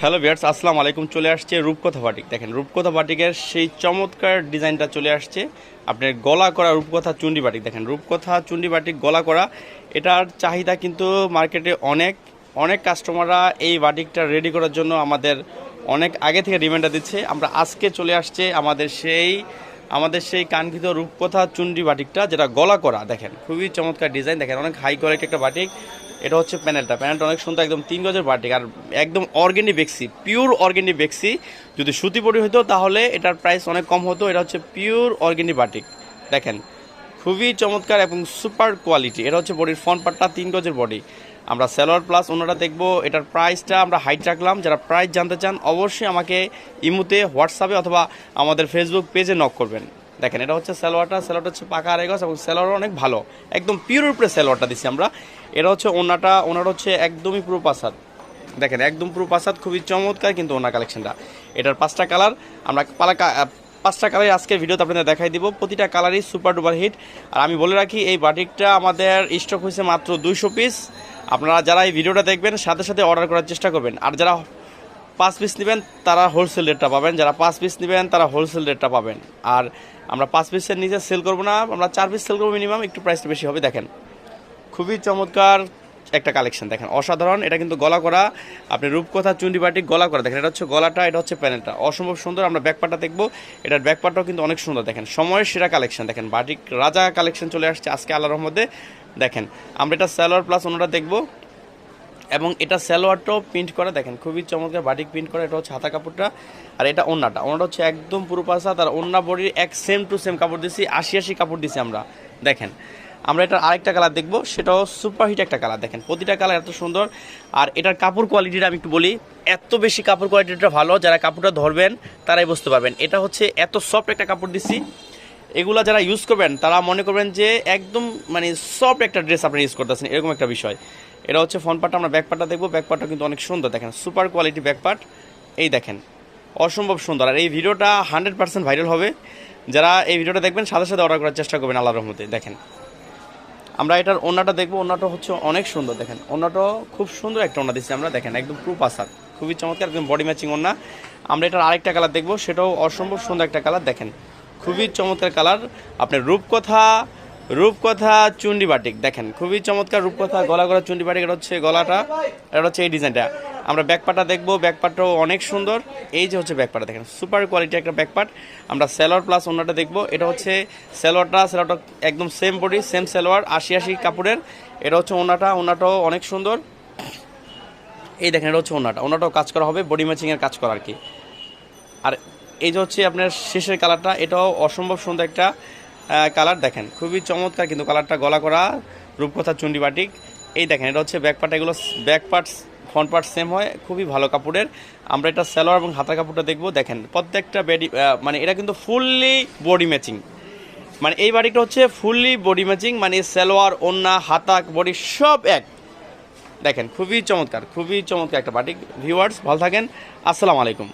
Hello বিয়ার্স আসসালামু আলাইকুম। চলে আসছে রূপকথা বাটিক। দেখেন, রূপকথা বাটিকের সেই চমৎকার ডিজাইনটা চলে আসছে। আপনার গলা করা রূপকথা চুন্ডি বাটিক। দেখেন, রূপকথা চুন্ডি বাটিক, গলা করা, এটার চাহিদা কিন্তু মার্কেটে অনেক। অনেক কাস্টমাররা এই বাটিকটা রেডি করার জন্য আমাদের অনেক আগে থেকে ডিমান্ডটা দিচ্ছে। আমরা আজকে চলে আসছে আমাদের সেই আমাদের সেই কাঙ্ক্ষিত রূপকথা চুন্ডি বাটিকটা, যেটা গলা করা। দেখেন, খুবই চমৎকার ডিজাইন। দেখেন, অনেক হাই কোয়ালিটি একটা বাটিক। এটা হচ্ছে প্যানেলটা। প্যানেলটা অনেক সুন্দর, একদম তিন গজের বাটিক। আর একদম অর্গ্যানিক বেক্সি পিওর অর্গ্যানিক বেক্সি যদি সুতি পরি হতো তাহলে এটার প্রাইস অনেক কম হতো। এটা হচ্ছে পিওর অর্গ্যানিক বাটিক। দেখেন, খুবই চমৎকার এবং সুপার কোয়ালিটি এটা হচ্ছে বডির ফ্রন্ট পার্টটা তিন গজের বডি আমরা সেলোয়ার প্লাস ওনারা দেখব, এটার প্রাইসটা আমরা হাইট রাখলাম। যারা প্রাইস জানতে চান, অবশ্যই আমাকে ইমুতে, হোয়াটসঅ্যাপে অথবা আমাদের ফেসবুক পেজে নক করবেন। দেখেন, এটা হচ্ছে সেলোয়ারটা সেলোয়ারটা হচ্ছে পাকা গজ এবং সেলোয়ার অনেক ভালো। একদম পিওর উপরে সেলোয়ারটা দিচ্ছি আমরা। এটা হচ্ছে ওনাটা, ওনার হচ্ছে একদমই পুরো পাসাদ। দেখেন, একদম পুরো পাসাদ, খুবই চমৎকার কিন্তু ওনার কালেকশনটা। এটার পাঁচটা কালার, আমরা পালা পাঁচটা কালারই আজকের ভিডিওতে আপনাদের দেখাই দিব। প্রতিটা কালারই সুপার ডুপার হিট আর আমি বলে রাখি, এই বাটিকটা আমাদের স্টক হয়েছে মাত্র দুইশো পিস আপনারা যারা এই ভিডিওটা দেখবেন, সাথে সাথে অর্ডার করার চেষ্টা করবেন। আর যারা পাঁচ পিস নেবেন, তারা হোলসেল রেটটা পাবেন। যারা পাঁচ পিস নেবেন, তারা হোলসেল রেটটা পাবেন। আর আমরা পাঁচ পিসের নিচে সেল করব না, আমরা চার পিস সেল করব মিনিমাম একটু প্রাইসটা বেশি হবে, দেখেন। খুবই চমৎকার একটা কালেকশন দেখেন। অসাধারণ, এটা কিন্তু গলা করা। আপনি রূপকথা চুন্ডি বাটি গলা করা, দেখেন, এটা হচ্ছে গলাটা, এটা হচ্ছে প্যানেলটা। অসম্ভব সুন্দর, আমরা ব্যাকপারটা দেখব। এটার ব্যাকপারটাও কিন্তু অনেক সুন্দর, দেখেন। সময়ের সেরা কালেকশন দেখেন। বাটিক রাজা কালেকশন চলে আসছে আজকে আল্লাহর মধ্যে দেখেন। আমরা এটা স্যালোয়ার প্লাস ওনারা দেখব। এবং এটা সালোয়ারটাও প্রিন্ট করা, দেখেন, খুবই চমৎকার বাটিক প্রিন্ট করা, এটা হচ্ছে হাতা কাপড়টা আর এটা ওন্নাটা। ওনাটা হচ্ছে একদম পুরো পাশাত তার ওন্না বডির এক সেম টু সেম কাপড় দিছি, আশি আশি কাপড় দিছি আমরা। দেখেন, আমরা এটার আরেকটা কালার দেখব সেটাও সুপার হিট একটা কালার দেখেন, প্রতিটা কালার এত সুন্দর আর এটার কাপড় কোয়ালিটিটা আমি একটু বলি, এত বেশি কাপড় কোয়ালিটিটা ভালো, যারা কাপড়টা ধরবেন, তারাই বুঝতে পারবেন। এটা হচ্ছে এত সফট একটা কাপড় দিছি, এগুলো যারা ইউজ করবেন, তারা মনে করবেন যে একদম মানে সফট একটা ড্রেস আপনি ইউজ করতেছেন, এরকম একটা বিষয়। এটা হচ্ছে ফ্রন্ট পার্টটা আমরা ব্যাক পার্টটা দেখব। ব্যাক পার্টটা কিন্তু অনেক সুন্দর, দেখেন। সুপার কোয়ালিটি ব্যাক পার্ট এই দেখেন, অসম্ভব সুন্দর। আর এই ভিডিওটা হান্ড্রেড পার্সেন্ট ভাইরাল হবে। যারা এই ভিডিওটা দেখবেন, সাথে সাথে অর্ডার করার চেষ্টা করবেন আল্লাহর রহমতে। দেখেন, আমরা এটার ওনাটা দেখব। ওনাটা হচ্ছে অনেক সুন্দর, দেখেন। ওনাটাও খুব সুন্দর একটা ওনা দিচ্ছি আমরা, দেখেন। একদম প্রুফ আসার খুবই চমৎকার, একদম বডি ম্যাচিং ওনা আমরা এটার আরেকটা কালার দেখব। সেটাও অসম্ভব সুন্দর একটা কালার দেখেন। খুবই চমৎকার কালার আপনার রূপকথা রূপকথা চুন্ডি বাটিক, দেখেন, খুবই চমৎকার রূপকথা, গলা গলা চুন্ডি বাটিক, এটা হচ্ছে গলাটা, এটা হচ্ছে এই ডিজাইনটা। আমরা ব্যাকপাটা দেখব ব্যাকপাটটাও অনেক সুন্দর। এই যে হচ্ছে ব্যাকপাটা দেখেন, সুপার কোয়ালিটি একটা ব্যাকপাট। আমরা সেলোয়ার প্লাস অন্যটা দেখব, এটা হচ্ছে সেলোয়ারটা সেলোয়ারটা একদম সেম বডি সেম সেলোয়ার, আশি আশি কাপড়ের। এটা হচ্ছে ওনাটা ওনাটাও অনেক সুন্দর। এই দেখেন, এটা হচ্ছে ওনাটা ওনাটাও কাজ করা হবে বডি ম্যাচিংয়ের কাজ করা আর কি। আর এই যে হচ্ছে আপনার শেষের কালারটা, এটাও অসম্ভব সুন্দর একটা কালার দেখেন, খুবই চমৎকার কিন্তু কালারটা গলা করা, রূপকথা চুন্ডি বাটিক। এই দেখেন, এটা হচ্ছে ব্যাক পার্ট এগুলো back parts front part same হয়, খুবই ভালো কাপড়ের। আমরা এটা সালোয়ার এবং হাতা কাপড়টা দেখব। দেখেন, প্রত্যেকটা বেডি মানে এটা কিন্তু ফুললি বডি ম্যাচিং মানে এই বাড়িটা হচ্ছে ফুললি বডি ম্যাচিং মানে সালোয়ার ওন্না হাতা বডি সব এক। দেখেন, খুবই চমৎকার খুবই চমৎকার একটা বাটিক। ভিউয়ার্স ভালো থাকেন। আসসালামু আলাইকুম।